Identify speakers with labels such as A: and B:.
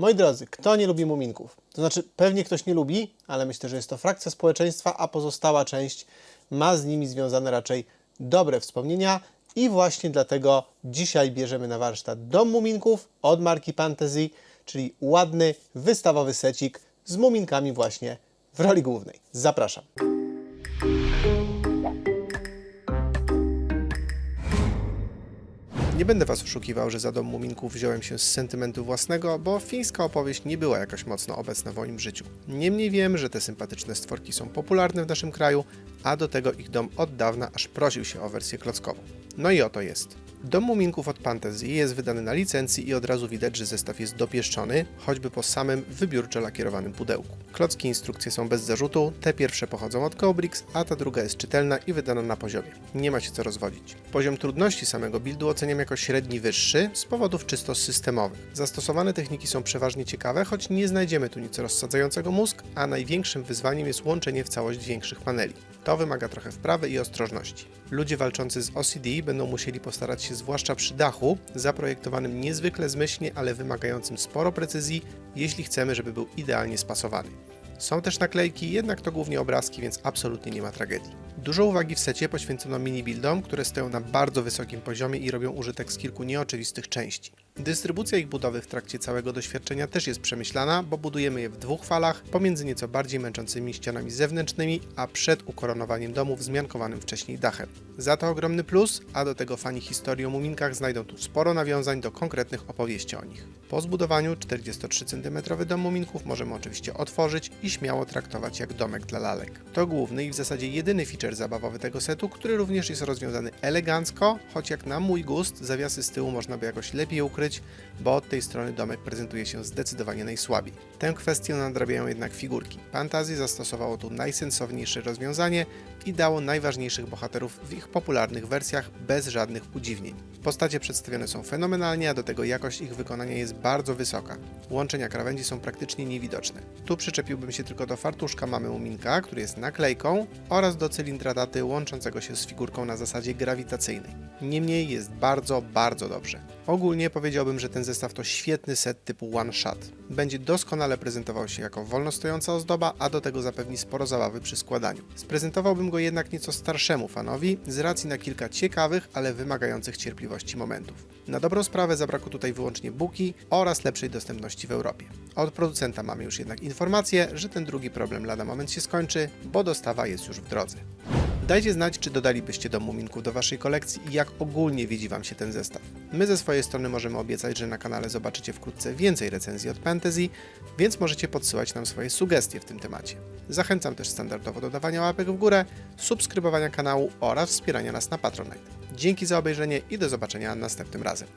A: Moi drodzy, kto nie lubi muminków? To znaczy, pewnie ktoś nie lubi, ale myślę, że jest to frakcja społeczeństwa, a pozostała część ma z nimi związane raczej dobre wspomnienia. I właśnie dlatego dzisiaj bierzemy na warsztat dom muminków od marki Fantasy, czyli ładny, wystawowy secik z muminkami właśnie w roli głównej. Zapraszam. Nie będę Was oszukiwał, że za dom muminków wziąłem się z sentymentu własnego, bo fińska opowieść nie była jakoś mocno obecna w moim życiu. Niemniej wiem, że te sympatyczne stworki są popularne w naszym kraju, a do tego ich dom od dawna aż prosił się o wersję klockową. No i oto jest. Dom Muminków od Fantasy jest wydany na licencji i od razu widać, że zestaw jest dopieszczony, choćby po samym wybiórczo lakierowanym pudełku. Klocki instrukcje są bez zarzutu, te pierwsze pochodzą od Cobrix, a ta druga jest czytelna i wydana na poziomie. Nie ma się co rozwodzić. Poziom trudności samego buildu oceniam jako średni wyższy z powodów czysto systemowych. Zastosowane techniki są przeważnie ciekawe, choć nie znajdziemy tu nic rozsadzającego mózg, a największym wyzwaniem jest łączenie w całość większych paneli. To wymaga trochę wprawy i ostrożności. Ludzie walczący z OCD będą musieli postarać się zwłaszcza przy dachu, zaprojektowanym niezwykle zmyślnie, ale wymagającym sporo precyzji, jeśli chcemy, żeby był idealnie spasowany. Są też naklejki, jednak to głównie obrazki, więc absolutnie nie ma tragedii. Dużo uwagi w secie poświęcono mini-buildom, które stoją na bardzo wysokim poziomie i robią użytek z kilku nieoczywistych części. Dystrybucja ich budowy w trakcie całego doświadczenia też jest przemyślana, bo budujemy je w dwóch falach, pomiędzy nieco bardziej męczącymi ścianami zewnętrznymi, a przed ukoronowaniem domu wzmiankowanym wcześniej dachem. Za to ogromny plus, a do tego fani historii o muminkach znajdą tu sporo nawiązań do konkretnych opowieści o nich. Po zbudowaniu 43 cm dom muminków możemy oczywiście otworzyć i śmiało traktować jak domek dla lalek. To główny i w zasadzie jedyny feature zabawowy tego setu, który również jest rozwiązany elegancko, choć jak na mój gust zawiasy z tyłu można by jakoś lepiej ukryć, bo od tej strony domek prezentuje się zdecydowanie najsłabiej. Tę kwestię nadrabiają jednak figurki. Fantasy zastosowało tu najsensowniejsze rozwiązanie i dało najważniejszych bohaterów w ich popularnych wersjach bez żadnych udziwnień. Postacie przedstawione są fenomenalnie, a do tego jakość ich wykonania jest bardzo wysoka. Łączenia krawędzi są praktycznie niewidoczne. Tu przyczepiłbym się tylko do fartuszka mamy Muminka, który jest naklejką, oraz do cylindra daty łączącego się z figurką na zasadzie grawitacyjnej. Niemniej jest bardzo, bardzo dobrze. Ogólnie powiedziałbym, że ten zestaw to świetny set typu one shot. Będzie doskonale prezentował się jako wolno stojąca ozdoba, a do tego zapewni sporo zabawy przy składaniu. Sprezentowałbym go jednak nieco starszemu fanowi z racji na kilka ciekawych, ale wymagających cierpliwości momentów. Na dobrą sprawę zabrakło tutaj wyłącznie buki oraz lepszej dostępności w Europie. Od producenta mamy już jednak informację, że ten drugi problem lada moment się skończy, bo dostawa jest już w drodze. Dajcie znać, czy dodalibyście do muminków do Waszej kolekcji i jak ogólnie widzi Wam się ten zestaw. My ze swojej strony możemy obiecać, że na kanale zobaczycie wkrótce więcej recenzji od Fantasy, więc możecie podsyłać nam swoje sugestie w tym temacie. Zachęcam też standardowo do dawania łapek w górę, subskrybowania kanału oraz wspierania nas na Patronite. Dzięki za obejrzenie i do zobaczenia następnym razem.